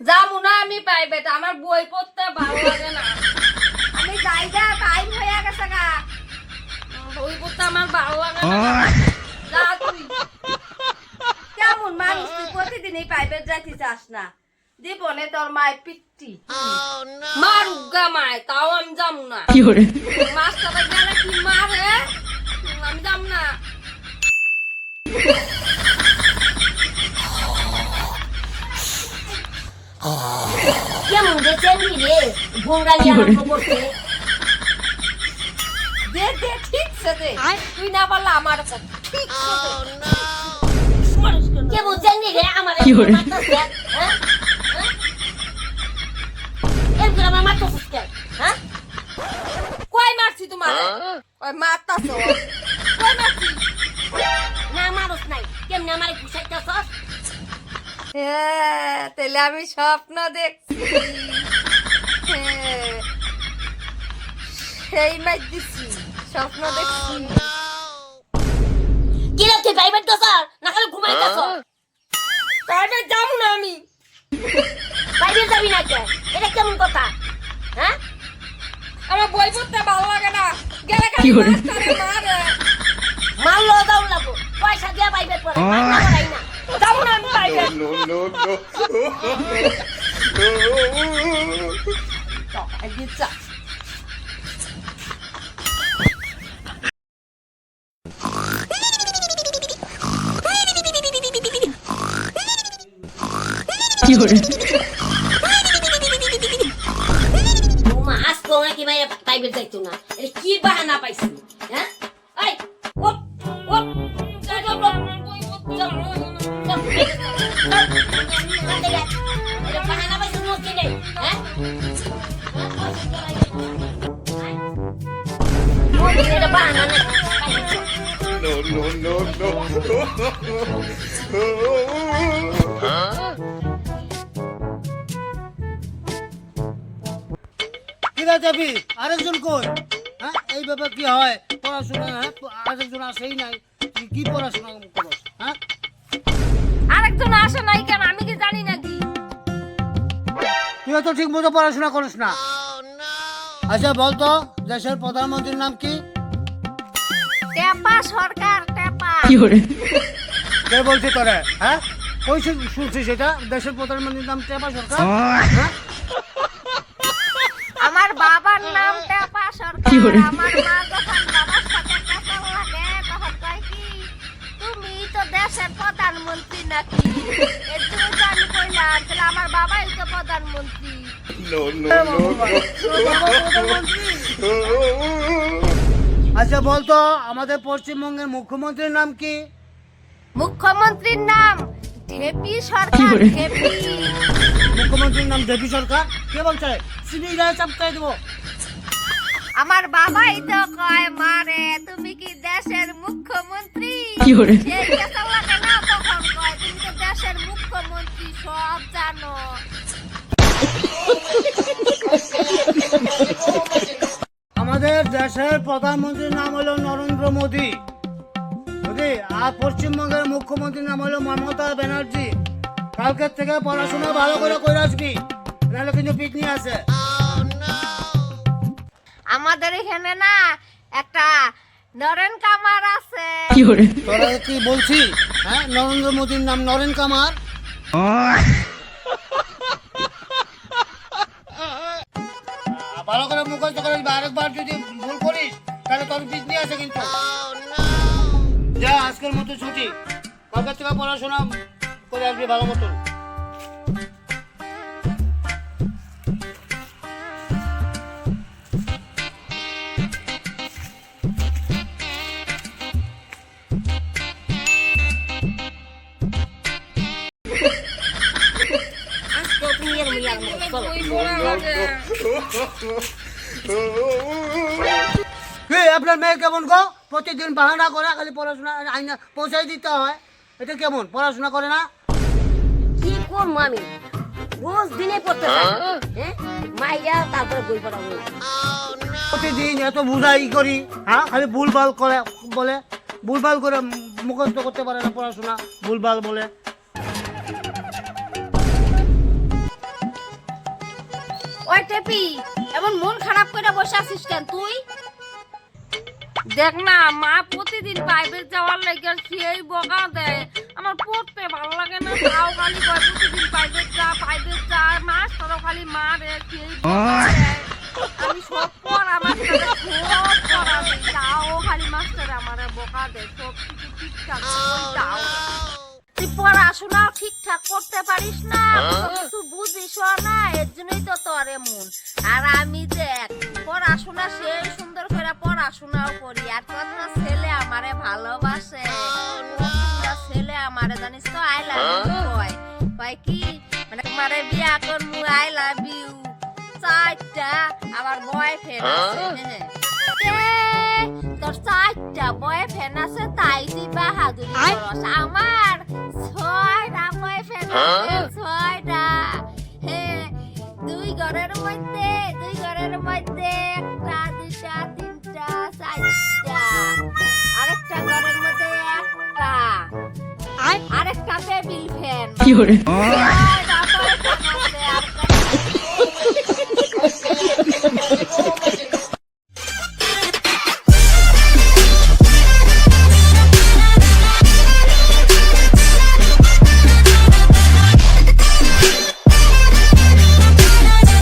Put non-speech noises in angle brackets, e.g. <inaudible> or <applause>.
যাব না আমি প্রাইভেট আমার বই পড়তে ভালো না। আমি যাই যা টাইম হয়ে গেছে গা। বই পড়তে আমার ভালো যা কেমন মানুষ প্রতিদিনই প্রাইভেট যাইতে চাস না। জীবনে তোর মায়ের পিত্তি মার উগা মায় তাও আমি যাব না। মাছ মাস্টার গেলে কি মারে আমি যাব না। কেমন যে রে ভোঙ্গালি আরম্ভ করছে দে দে ঠিক আছে তুই না পারলে আমার ঠিক দে। কেমন রে আমার কি করে? আমার হ্যাঁ? কই মারছি তোমার? ওই মারতাছ? কই মারছি? না মারস নাই। কেমনে আমার ঘুষাইতেছস? হ্যাঁ তাহলে আমি স্বপ্ন দেখছি। সেই মাই দিছি স্বপ্ন দেখছি। কি রে তুই প্রাইভেট না খালি ঘুমাইতেছ প্রাইভেট যাব না আমি। প্রাইভেট যাবি না কে এটা কেমন কথা? হ্যাঁ? আমার বই পড়তে ভালো লাগে না। গেলে কি করে? মারলো দাও লাগবো পয়সা দিয়া প্রাইভেট পড়ে না যাব না আমি no. একদিন চা। মাইয়া প্রাইভেট যাইতো না এটা কি বাহানা পাইছি হ্যাঁ এই ওপ ওপ চল চল চল চল এটা বাহানা পাইছি মুশকিল নেই হ্যাঁ এটা বাহানা নেই No, no, no, no. ঠিক আছে যাবি। আরেকজন কই? হ্যাঁ এই ব্যাপার কি হয়? পড়াশোনা হ্যাঁ আরেকজন আসেই নাই। তুই কি পড়াশোনা করস হ্যাঁ? আরেকজন আসে নাই কেন? আমি কি জানি নাকি তুই তো ঠিক মতো পড়াশোনা করিস না। আচ্ছা বলতো দেশের প্রধানমন্ত্রীর নাম কি? টেপা সরকার টেপা কে বলছে তোরে? হ্যাঁ? কই শুনছিস সেটা দেশের প্রধানমন্ত্রীর নাম টেপা সরকার? হ্যাঁ? আমার মা যখন বাবার সাথে কথা লাগে তখন কয় কি তুমি তো দেশের প্রধানমন্ত্রী নাকি? এর জন্য তো আমি কইলাম তাহলে আমার বাবাই তো প্রধানমন্ত্রী? আচ্ছা বলতো আমাদের পশ্চিমবঙ্গের মুখ্যমন্ত্রীর নাম কি? মুখ্যমন্ত্রীর নাম ঢেপি সরকার ঢেপি। মুখ্যমন্ত্রীর নাম দেবী সরকার? কে বলছে? সিবি গায়ে চাপকাই দেবো। আমার বাবাই তো কয় মারে তুমি কি দেশের মুখ্যমন্ত্রী? তখন কয় তুমি তো দেশের মুখ্যমন্ত্রী সব জানো। আমাদের দেশের প্রধানমন্ত্রীর নাম হলো নরেন্দ্র মোদী আর পশ্চিমবঙ্গের মুখ্যমন্ত্রীর নাম হলো মমতা ব্যানার্জি। কালকের থেকে পড়াশোনা ভালো করে করে আসবি নাহলে কিন্তু পিকনিক আছে। আমাদের এখানে না একটা নরেন কামার আছে। তোরা কি বলছি? হ্যাঁ নরেন্দ্র মোদীর নাম নরেন কামার? ভালো করে মুখস্থ করে। আরেকবার যদি ভুল করিস তাহলে তোর পিকনিক আছে কিন্তু। যা আজকের মতো ছুটি। কালকের থেকে পড়াশোনা করে আসবি ভালো মতন। আপনার মেয়ে কেমন গো? প্রতিদিন বাহানা করে খালি পড়াশোনা আইনা পৌঁছাই দিতে হয়। এটা কেমন? পড়াশোনা করে না? কি করব আমি? রোজ দিনে পড়তে হ্যাঁ? মাইয়া তারপরে বই পড়াবো প্রতিদিন এত বুঝাই করি হ্যাঁ? খালি ভুলভাল করে বলে। ভুলভাল করে মুখস্থ করতে পারে না পড়াশোনা ভুলভাল বলে। ওই টেপি এমন মন খারাপ করে বসে আছিস কেন তুই? দেখ না মা প্রতিদিন প্রাইভেট যাওয়ার লাগে সেই বকা দেয়। আমার পড়তে ভালো লাগে না তাও খালি কয় প্রতিদিন প্রাইভেট যা প্রাইভেট যা। মাস্টারও খালি মারে সেই আমি সব পড়া মাস্টারে সব পড়া তাও খালি মাস্টার আমারে বকা দেয়। সব কিছু ঠিকঠাক দাও তুই পড়াশোনাও ঠিকঠাক করতে পারিস না কিছু বুঝিস না জন্যই তো তোর এমন আর আমি দেখ পড়াশোনা সেই সুন্দর করে পড়াশোনাও করি। আর তোর না ছেলে আমারে ভালোবাসে। ছেলে আমারে জানিস তো আই লাভ ইউ কয়। কয় কি? মানে তোমারে বিয়া করমু আই লাভ ইউ চারটা আমার বয়ফ্রেন্ড আছে হ্যাঁ। তোর চারটা বয়ফ্রেন্ড আছে তাই তুই বাহাদুরি করস। আমার 有人 <laughs>